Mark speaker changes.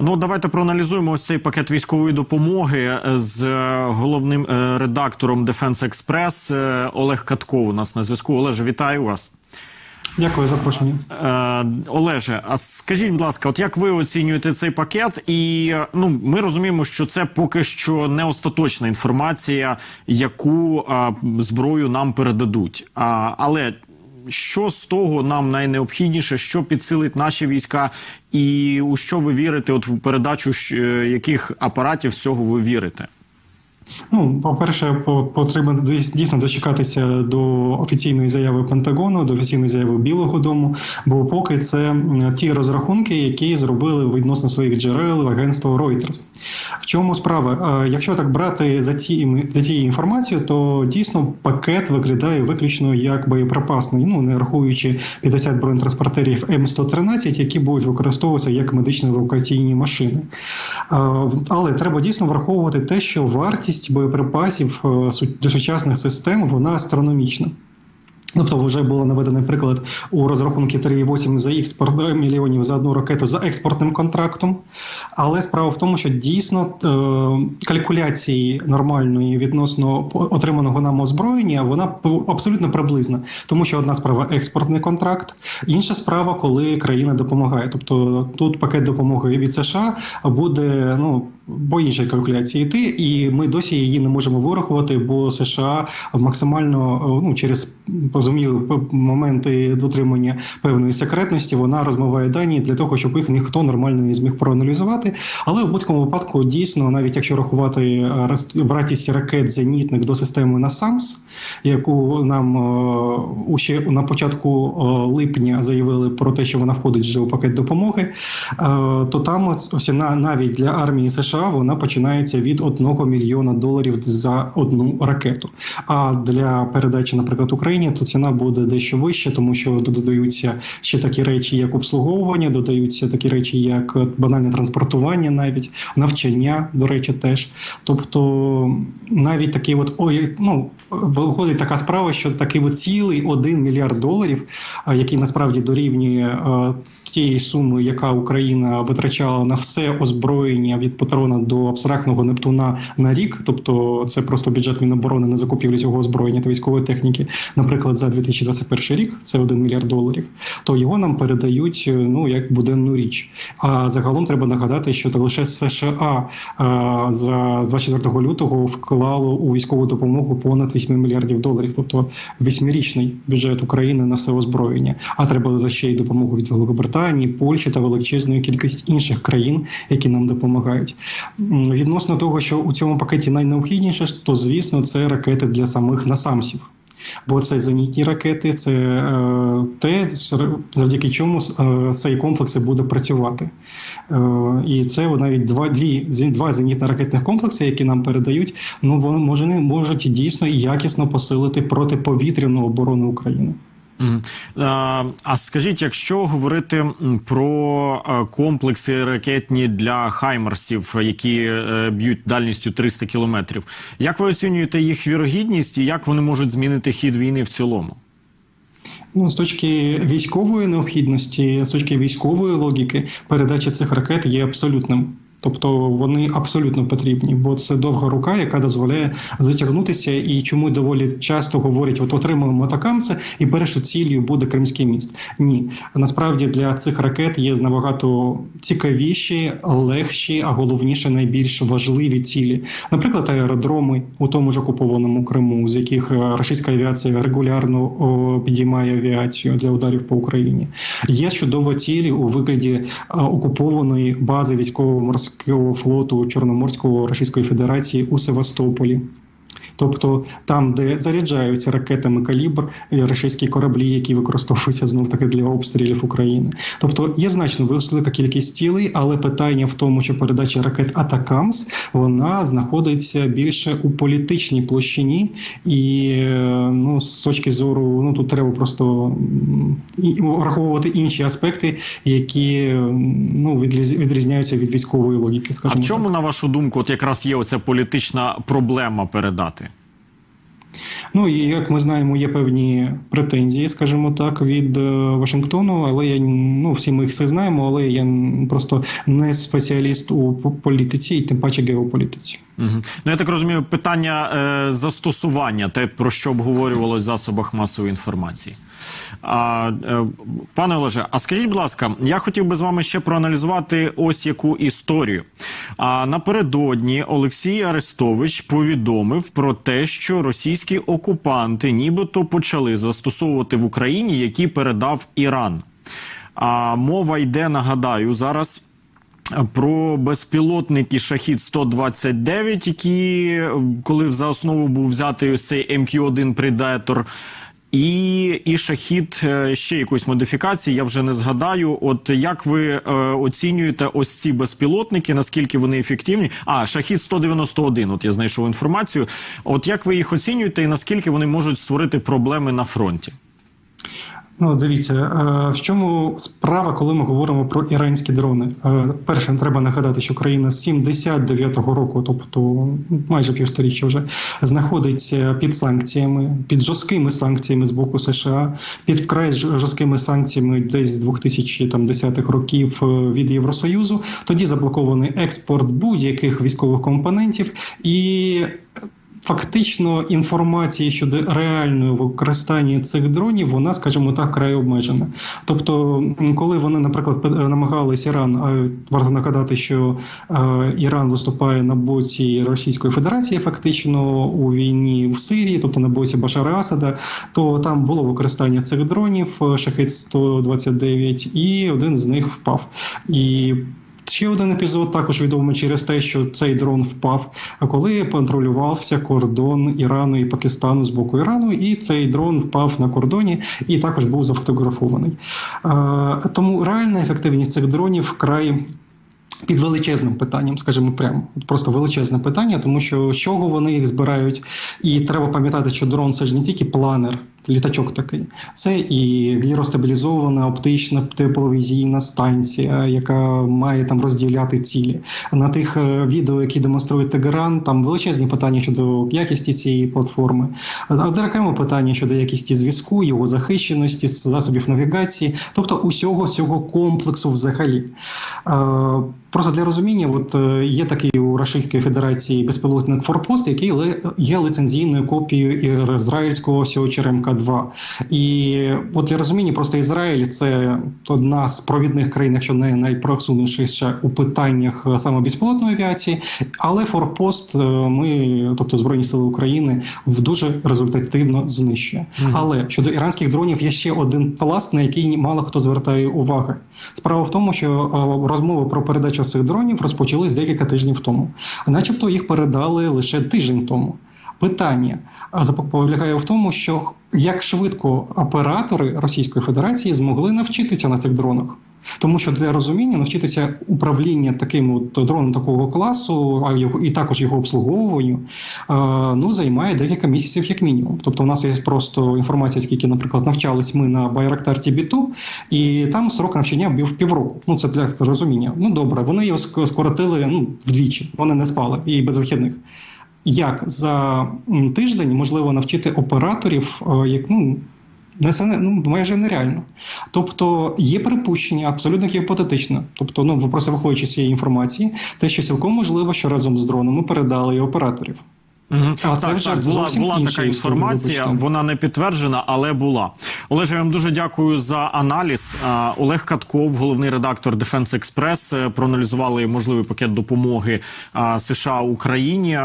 Speaker 1: Ну, давайте проаналізуємо ось цей пакет військової допомоги з е, головним е, редактором Defense Express е, Олег Катков. У нас на зв'язку. Олеже, вітаю вас.
Speaker 2: Дякую за запрошення.
Speaker 1: Е, Олеже, а скажіть, будь ласка, от як ви оцінюєте цей пакет? І е, ну ми розуміємо, що це поки що не остаточна інформація, яку е, зброю нам передадуть. А, але що з того нам найнеобхідніше, що підсилить наші війська, і у що ви вірите? От в передачу е, яких апаратів з цього ви вірите?
Speaker 2: Ну, по-перше, потрібно дійс- дійсно дочекатися до офіційної заяви Пентагону, до офіційної заяви Білого Дому. Бо поки це ті розрахунки, які зробили відносно своїх джерел агентство Reuters. В чому справа? Якщо так брати за ці за цією інформацією, то дійсно пакет виглядає виключно як боєприпасний, ну не рахуючи 50 бронетранспортерів М113, які будуть використовуватися як медично евакуаційні машини. Але треба дійсно враховувати те, що вартість боєприпасів е, до сучасних систем вона астрономічна. Тобто вже було наведений приклад у розрахунки 3,8 за експорт е, мільйонів за одну ракету за експортним контрактом. Але справа в тому, що дійсно е, калькуляції нормальної відносно отриманого нам озброєння вона абсолютно приблизна, тому що одна справа експортний контракт, інша справа, коли країна допомагає. Тобто тут пакет допомоги від США буде ну по іншій калькуляції йти, і ми досі її не можемо вирахувати, бо США максимально е, ну через позуміли моменти дотримання певної секретності. Вона розмиває дані для того, щоб їх ніхто нормально не зміг проаналізувати. Але в будь-якому випадку дійсно, навіть якщо рахувати е, вартість ракет зенітних до системи НАСАМС, яку нам е, ще на початку е, липня заявили про те, що вона входить вже у пакет допомоги, то там ось ось на навіть для армії США вона починається від 1 мільйона доларів за одну ракету. А для передачі, наприклад, Україні, то ціна буде дещо вища, тому що додаються ще такі речі, як обслуговування, додаються такі речі, як банальне транспортування, навіть навчання, до речі, теж. Тобто навіть такий, от ой, ну виходить така справа, що такий от цілий 1 мільярд доларів, який насправді дорівнює е, тієї суми, яка Україна витрачала на все озброєння від патрона до абстрактного Нептуна на рік, тобто це просто бюджет Міноборони на закупівлю цього озброєння та військової техніки, наприклад, за 2021 рік, це 1 мільярд доларів, то його нам передають е, ну як буденну річ. А загалом треба нагадати, що то лише США е, за 24 лютого вклало у військову допомогу понад 8 мільярдів доларів, тобто восьмирічний бюджет України на все озброєння. А треба додати ще й допомогу від Великобританії, Польщі та величезної кількість інших країн, які нам допомагають. Відносно того, що у цьому пакеті найнеобхідніше, то звісно це ракети для самих насамсів. Бо це зенітні ракети, це е, те, завдяки чому е, цей комплекс буде працювати. Е, і це навіть два дві два зенітно-ракетних комплекси, які нам передають, ну вони може можуть дійсно якісно посилити протиповітряну оборону України.
Speaker 1: А, А скажіть, якщо говорити про е, комплекси ракетні для хаймерсів, які е, б'ють дальністю 300 кілометрів, як ви оцінюєте їх вірогідність і як вони можуть змінити хід війни в цілому?
Speaker 2: Ну, з точки військової необхідності, з точки військової логіки, передача цих ракет є абсолютним. Тобто вони абсолютно потрібні, бо це довга рука, яка дозволяє затягнутися. І чому доволі часто говорять: от отримуємо атакамси, і першою ціллю буде Кримський міст. Ні, насправді для цих ракет є набагато цікавіші, легші, а головніше найбільш важливі цілі. Наприклад, аеродроми у тому ж окупованому Криму, з яких е, російська авіація регулярно підіймає авіацію для ударів по Україні. Є чудові цілі у вигляді е, окупованої бази військово-морського флоту Чорноморського Російської Федерації у Севастополі. Тобто там, де заряджаються ракетами калібр російські кораблі, які використовуються знов таки для обстрілів України. Тобто є значно велика кількість цілей, але питання в тому, що передача ракет Атакамс вона знаходиться більше у політичній площині, і е, ну з точки зору, ну тут треба просто враховувати інші аспекти, які е, ну відріз- відрізняються від військової логіки.
Speaker 1: А в чому,
Speaker 2: так.
Speaker 1: на вашу думку, от якраз є оця політична проблема передати?
Speaker 2: Ну і як ми знаємо, є певні претензії, скажімо так, від е, Вашингтону, але я ну всі ми їх все знаємо, але я просто не спеціаліст у політиці і тим паче геополітиці.
Speaker 1: Угу. Ну я так розумію, питання е, застосування, те про що обговорювалось в засобах масової інформації. А, е, пане Олеже, а скажіть, будь ласка, я хотів би з вами ще проаналізувати ось яку історію. А напередодні Олексій Арестович повідомив про те, що російські окупанти нібито почали застосовувати в Україні, які передав Іран. А мова йде, нагадаю, зараз про безпілотники Шахід 129 які коли за основу був взятий цей МК-1 Predator, і, і шахід е, ще якоїсь модифікації, я вже не згадаю. От як ви е, оцінюєте ось ці безпілотники, наскільки вони ефективні? А, шахід 191, от я знайшов інформацію. От як ви їх оцінюєте і наскільки вони можуть створити проблеми на фронті?
Speaker 2: Ну, дивіться, е, в чому справа, коли ми говоримо про іранські дрони? Е, Перше, треба нагадати, що країна з 79-го року, тобто майже півсторіччя вже знаходиться під санкціями, під жорсткими санкціями з боку США, під вкрай жорсткими санкціями десь з 2010-х років е, від Євросоюзу. Тоді заблокований експорт будь-яких військових компонентів і. Фактично інформації щодо реального використання цих дронів, вона, скажімо так, край обмежена. Тобто, коли вони, наприклад, намагались Іран, а варто нагадати, що е, Іран виступає на боці Російської Федерації, фактично у війні в Сирії, тобто на боці Башара Асада, то там було використання цих дронів е, Шахет 129, і один з них впав. І Ще один епізод також відомий через те, що цей дрон впав, коли контролювався кордон Ірану і Пакистану з боку Ірану, і цей дрон впав на кордоні і також був зафотографований. Тому реальна ефективність цих дронів вкрай. Під величезним питанням, скажімо прямо, просто величезне питання, тому що з чого вони їх збирають, і треба пам'ятати, що дрон це ж не тільки планер, літачок такий, це і гіростабілізована оптична тепловізійна станція, яка має там розділяти цілі. На тих е, відео, які демонструє Тегеран, там величезні питання щодо якісті цієї платформи, а окремо питання щодо якісті зв'язку, його захищеності, засобів навігації, тобто усього цього комплексу взагалі. Просто для розуміння, от е, є такий у Російської Федерації безпілотник Форпост, який є лицензійною копією ізраїльського Сьочер МК-2. І от для розуміння, просто Ізраїль це одна з провідних країн, якщо не найпросунутіша у питаннях е, саме безпілотної авіації. Але Форпост е, ми, тобто Збройні Сили України, дуже результативно знищує. Але щодо іранських дронів є ще один пласт, на який мало хто звертає уваги. Справа в тому, що розмови про передачу цих дронів розпочались декілька тижнів тому, начебто їх передали лише тиждень тому. Питання полягає в тому, що як швидко оператори Російської Федерації змогли навчитися на цих дронах. Тому що для розуміння навчитися управління таким от дроном такого класу, а його і також його обслуговуванню, е, ну займає декілька місяців як мінімум. Тобто, у нас є просто інформація, скільки, наприклад, навчались ми на Байрактар TB2, і там срок навчання був півроку. Ну це для розуміння. Ну добре, вони його ск- скоротили ну вдвічі. Вони не спали і без вихідних. Як за тиждень можливо навчити операторів, е, як ну. Це не- ну, майже нереально. Тобто є припущення, абсолютно гіпотетично. Тобто, ну просто виходячи з цієї інформації, те, що цілком можливо, що разом з дроном ми передали і операторів.
Speaker 1: Мгм.
Speaker 2: А це
Speaker 1: так,
Speaker 2: вже
Speaker 1: так, була, була така інформація,
Speaker 2: вибачте.
Speaker 1: вона не підтверджена, але була. Олеже, я вам дуже дякую за аналіз. Олег Катков, головний редактор Defense Express, е, проаналізували можливий пакет допомоги США Україні.